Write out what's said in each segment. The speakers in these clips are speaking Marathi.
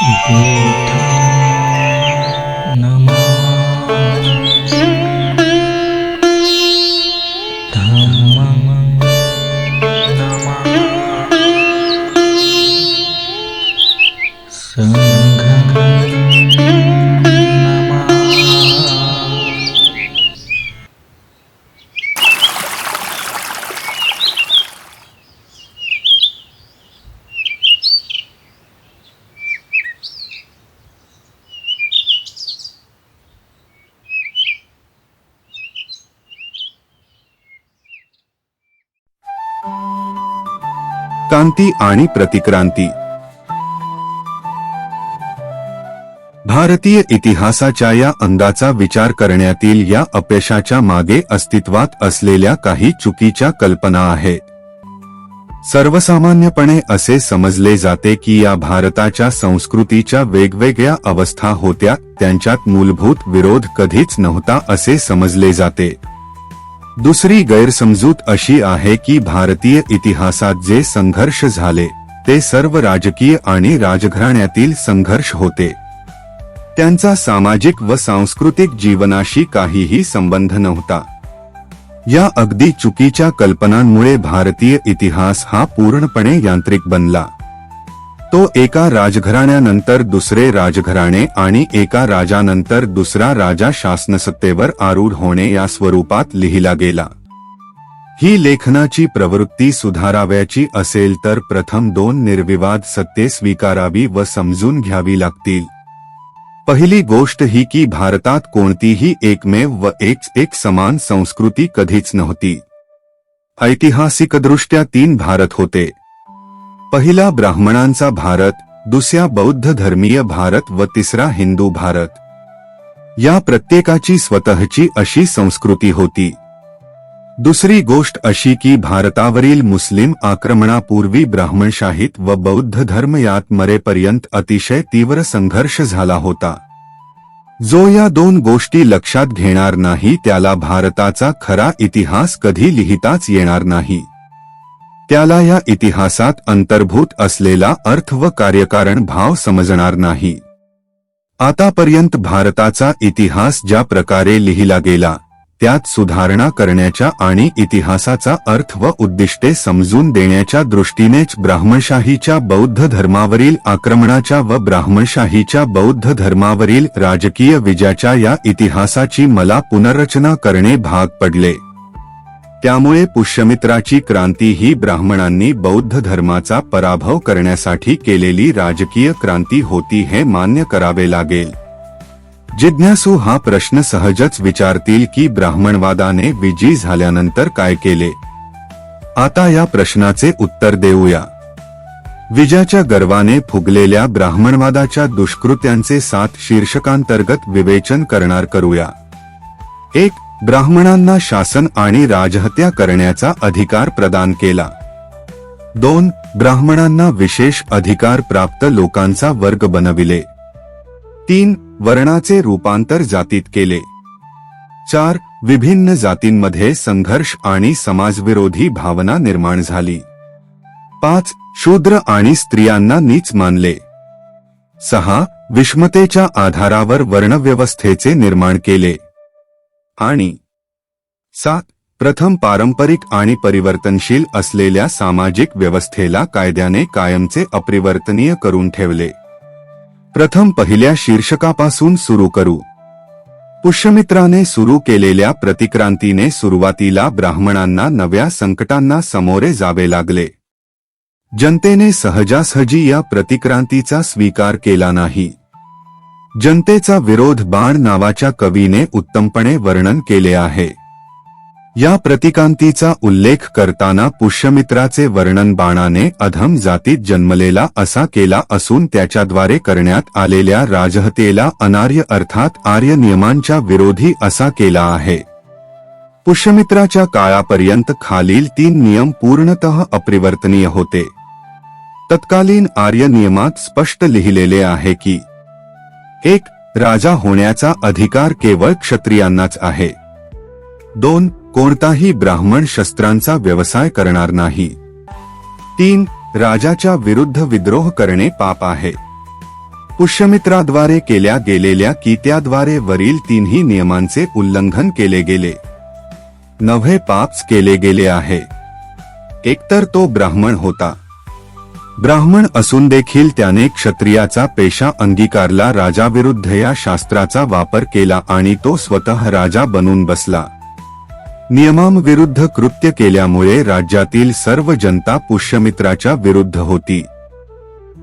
बुद्धं क्रांती आणि प्रतिक्रांती. भारतीय इतिहासाच्या या अंदाचा विचार करण्यातील या अपयशाच्या मागे अस्तित्वात असलेल्या काही चुकीच्या कल्पना आहेत सर्वसामान्यपणे असे समजले जाते की या भारताच्या संस्कृतीच्या वेगवेगळ्या अवस्था होत्या त्यांच्यात मूलभूत विरोध कधीच नव्हता असे समजले जाते. दुसरी गैरसमजूत अशी आहे की भारतीय इतिहासात जे संघर्ष झाले ते सर्व राजकीय आणि राजघराण्यातील संघर्ष होते. त्यांचा सामाजिक व सांस्कृतिक जीवनाशी काहीही संबंध नव्हता. या अगदी चुकीच्या कल्पनांमुळे भारतीय इतिहास हा पूर्णपणे यांत्रिक बनला. तो एका राजघराण्यानंतर दुसरे राजघराणे आणि एका राजानंतर दुसरा राजा शासनसत्तेवर आरूढ होणे या स्वरूपात लिहिला गेला. ही लेखनाची प्रवृत्ती सुधाराव्याची असेल तर प्रथम दोन निर्विवाद सत्ये स्वीकारावी व समजून घ्यावी लागतील. पहिली गोष्ट ही की भारतात कोणतीही एकमेव व एक एक समान संस्कृती कधीच नव्हती. ऐतिहासिकदृष्ट्या तीन भारत होते. पहिला ब्राह्मणांचा भारत दुसऱ्या बौद्ध धर्मीय भारत व तिसरा हिंदू भारत. या प्रत्येकाची स्वतःची अशी संस्कृती होती. दुसरी गोष्ट अशी की भारतावरील मुस्लिम आक्रमणापूर्वी ब्राह्मणशाहीत व बौद्ध धर्म यात मरेपर्यंत अतिशय तीव्र संघर्ष झाला होता. जो या दोन गोष्टी लक्षात घेणार नाही त्याला भारताचा खरा इतिहास कधी लिहिताच येणार नाही. त्याला या इतिहासात अंतर्भूत असलेला अर्थ व कार्यकारण भाव समजणार नाही. आतापर्यंत भारताचा इतिहास ज्या प्रकारे लिहिला गेला त्यात सुधारणा करण्याच्या आणि इतिहासाचा अर्थ व उद्दिष्टे समजून देण्याच्या दृष्टीनेच ब्राह्मणशाहीच्या बौद्ध धर्मावरील आक्रमणाच्या व ब्राह्मणशाहीच्या बौद्ध धर्मावरील राजकीय विजयाच्या या इतिहासाची मला पुनर्रचना करणे भाग पडले. त्यामुळे पुष्यमित्राची क्रांती ही ब्राह्मणांनी बौद्ध धर्माचा पराभव करण्यासाठी केलेली राजकीय क्रांती होती हे मान्य करावे लागेल. जिज्ञासू हा प्रश्न सहजच विचारतील की ब्राह्मणवादाने विजयी झाल्यानंतर काय केले? आता या प्रश्नाचे उत्तर देऊया. विजयाच्या गर्वाने फुगलेल्या ब्राह्मणवादाच्या दुष्कृत्यांचे सात शीर्षकांतर्गत विवेचन करणार करूया. एक ब्राह्मणांना शासन आणि राजहत्या करण्याचा अधिकार प्रदान केला. दोन ब्राह्मणांना विशेष अधिकार प्राप्त लोकांचा वर्ग बनविले. तीन वर्णाचे रूपांतर जातीत केले. चार विभिन्न जातींमध्ये संघर्ष आणि समाजविरोधी भावना निर्माण झाली. पाच शूद्र आणि स्त्रियांना नीच मानले. सहा विषमतेच्या आधारावर वर्णव्यवस्थेचे निर्माण केले. आणि सात प्रथम पारंपरिक आणि परिवर्तनशील असलेल्या सामाजिक व्यवस्थेला कायद्याने कायमचे अपरिवर्तनीय करून ठेवले. प्रथम पहिल्या शीर्षकापासून सुरू करू. पुष्यमित्राने सुरू केलेल्या प्रतिक्रांतीने सुरुवातीला ब्राह्मणांना नव्या संकटांना सामोरे जावे लागले. जनतेने सहजासहजी या प्रतिक्रांतीचा स्वीकार केला नाही. जनतेचा विरोध बाण नावाच्या कवीने उत्तमपणे वर्णन केले आहे. या प्रतिकांतीचा उल्लेख करताना पुष्यमित्राचे वर्णन बाणाने अधम जातीत जन्मलेला असा केला असून त्याच्याद्वारे करण्यात आलेल्या राजहतेला अनार्य अर्थात आर्य नियमांच्या विरोधी असा केला आहे. पुष्यमित्राच्या काळापर्यंत खालील तीन नियम पूर्णतः अप्रिवर्तनीय होते. तत्कालीन आर्य नियमात स्पष्ट लिहिलेले आहे की एक राजा होण्याचा अधिकार केवळ क्षत्रियांनाच आहे. दोन कोणताही ब्राह्मण शस्त्रांचा व्यवसाय करणार नाही. तीन राजाच्या विरुद्ध विद्रोह करणे पाप आहे. पुष्यमित्राद्वारे केल्या गेलेल्या कीत्याद्वारे वरील तिन्ही नियमांचे उल्लंघन केले गेले. नव्हे पाप्स केले गेले आहे. एकतर तो ब्राह्मण होता. ब्राह्मण असून देखील त्याने क्षत्रियाचा पेशा अंगीकारला राजाविरुद्ध या शास्त्राचा वापर केला आणि तो स्वतः राजा बनून बसला. नियमांविरुद्ध कृत्य केल्यामुळे राज्यातील सर्व जनता पुष्यमित्राच्या विरुद्ध होती.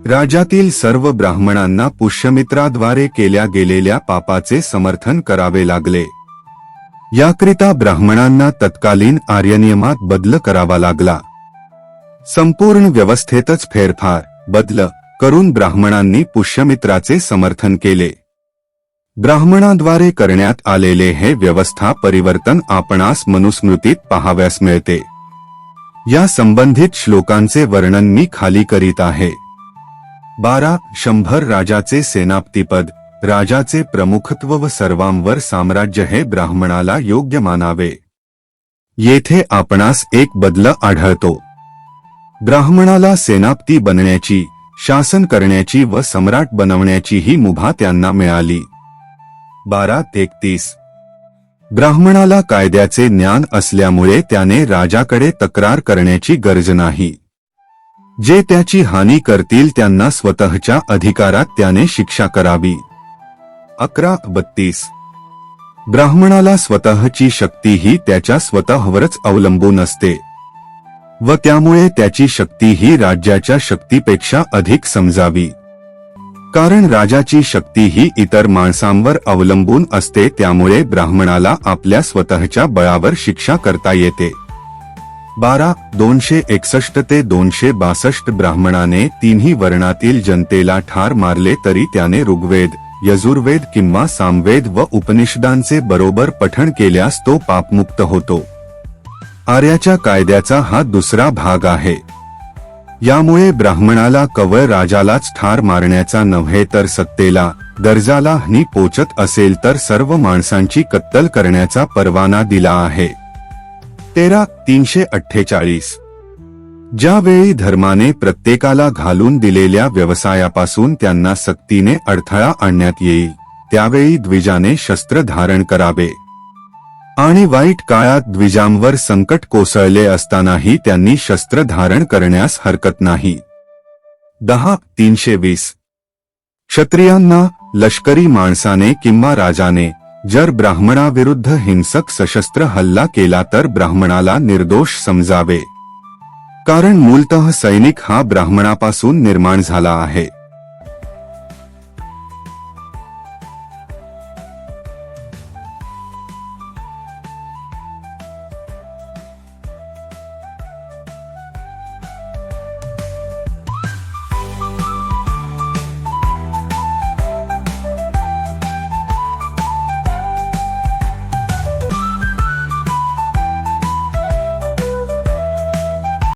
राज्यातील सर्व ब्राह्मणांना पुष्यमित्राद्वारे केल्या गेलेल्या पापाचे समर्थन करावे लागले. याकरिता ब्राह्मणांना तत्कालीन आर्यनियमात बदल करावा लागला. संपूर्ण व्यवस्थेतच फेरफार बदल करून ब्राह्मणांनी पुष्यमित्राचे समर्थन केले. ब्राह्मणाद्वारे करण्यात आलेले हे व्यवस्था परिवर्तन आपणास मनुस्मृतीत पाहाव्यास मिळते. या संबंधित श्लोकांचे वर्णन मी खाली करीत आहे. बारा शंभर राजाचे सेनापतिपद राजाचे प्रमुखत्व व सर्वांवर साम्राज्य हे ब्राह्मणाला योग्य मानावे. येथे आपणास एक बदल आढळतो. ब्राह्मणाला सेनापती बनण्याची शासन करण्याची व सम्राट बनवण्याची ही मुभा त्यांना मिळाली. बारा तेहतीस ब्राह्मणाला कायद्याचे ज्ञान असल्यामुळे त्याने राजाकडे तक्रार करण्याची गरज नाही. जे त्याची हानी करतील त्यांना स्वतःच्या अधिकारात त्याने शिक्षा करावी. अकरा बत्तीस. ब्राह्मणाला स्वतःची शक्ती ही त्याच्या स्वतःवरच अवलंबून असते. व त्यामुळे त्याची शक्ती ही राज्याच्या शक्तीपेक्षा अधिक समजावी. कारण राजाची शक्ती ही इतर माणसांवर अवलंबून असते त्यामुळे ब्राह्मणाला आपल्या स्वतःच्या बळावर शिक्षा करता येते. बारा दोनशे एकसष्ट ते दोनशे बासष्ट ब्राह्मणाने तिन्ही वर्णातील जनतेला ठार मारले तरी त्याने ऋग्वेद यजुर्वेद किंवा सामवेद व उपनिषदांचे बरोबर पठण केल्यास तो पापमुक्त होतो. आर्याच्या कायद्याचा हा दुसरा भाग आहे. यामुळे ब्राह्मणाला कवळ राजालाच ठार मारण्याचा नव्हे तर सत्तेला दर्जाला हानी पोचत असेल तर सर्व माणसांची कत्तल करण्याचा परवाना दिला आहे. तेरा तीनशे अठ्ठेचाळीस. ज्यावेळी धर्माने प्रत्येकाला घालून दिलेल्या व्यवसायापासून त्यांना सक्तीने अडथळा आणण्यात येईल त्यावेळी द्विजाने शस्त्र धारण करावे. आणि वाईट काळात द्विजांवर संकट कोसळले असतानाही त्यांनी शस्त्र धारण करण्यास हरकत नाही. दहा तीनशे वीस. क्षत्रियांना लष्करी माणसाने किंवा राजाने जर ब्राह्मणाविरुद्ध हिंसक सशस्त्र हल्ला केला तर ब्राह्मणाला निर्दोष समजावे. कारण मूलतः सैनिक हा ब्राह्मणापासून निर्माण झाला आहे.